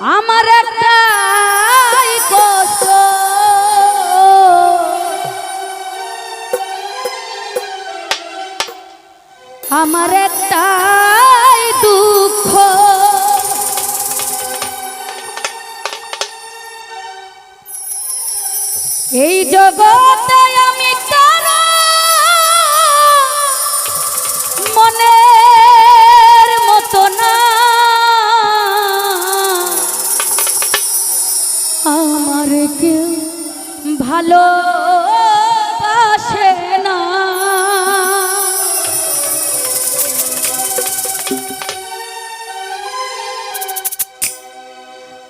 আমার একটাই কষ্ট। আমার একটাই দুঃখ। এই জগতে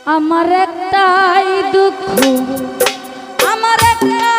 আমার একটাই দুঃখ। আমার একটা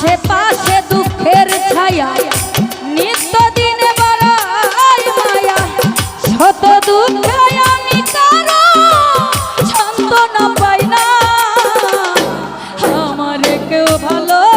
আশেপাশে দুঃখের ছায়া, নিত্য দিনে বড়াই মায়া। শত দুঃখে আমি কারও পাই না। আমার কেউ ভালো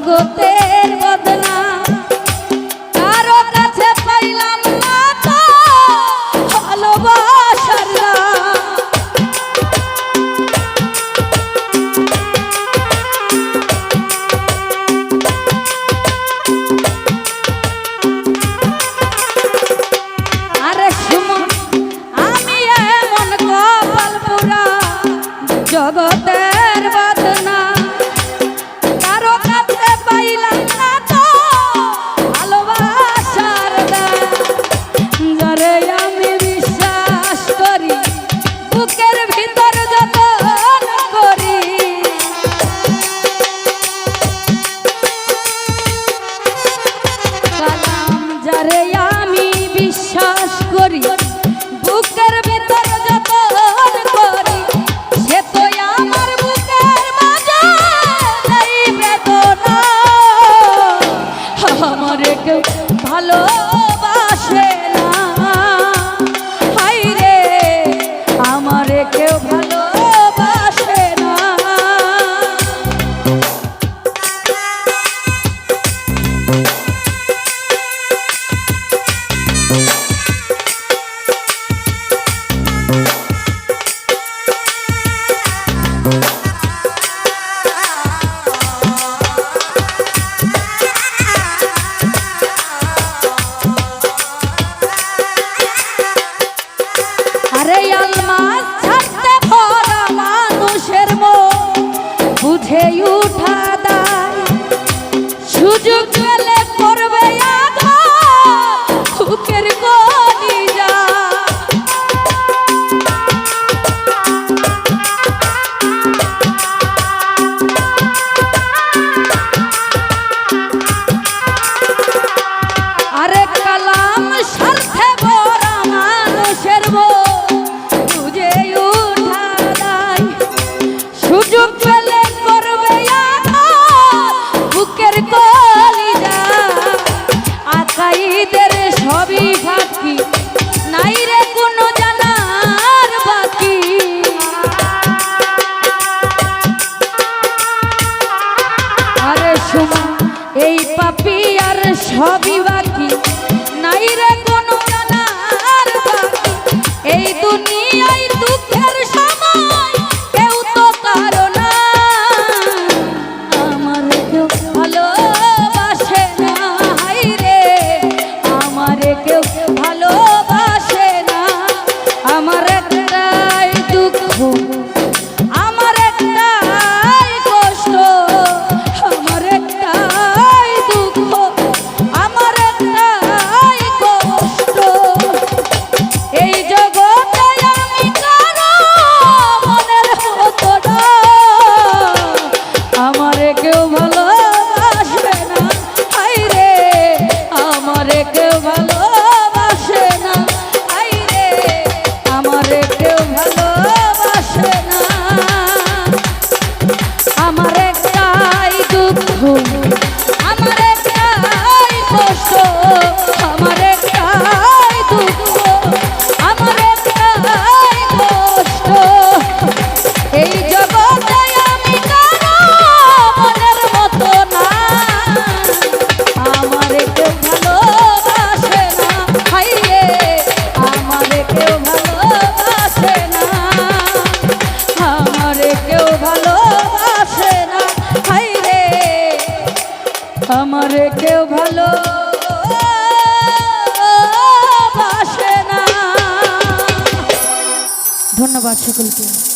那个 আমারে কেউ ভালো ধন্যবাদ সকলকে।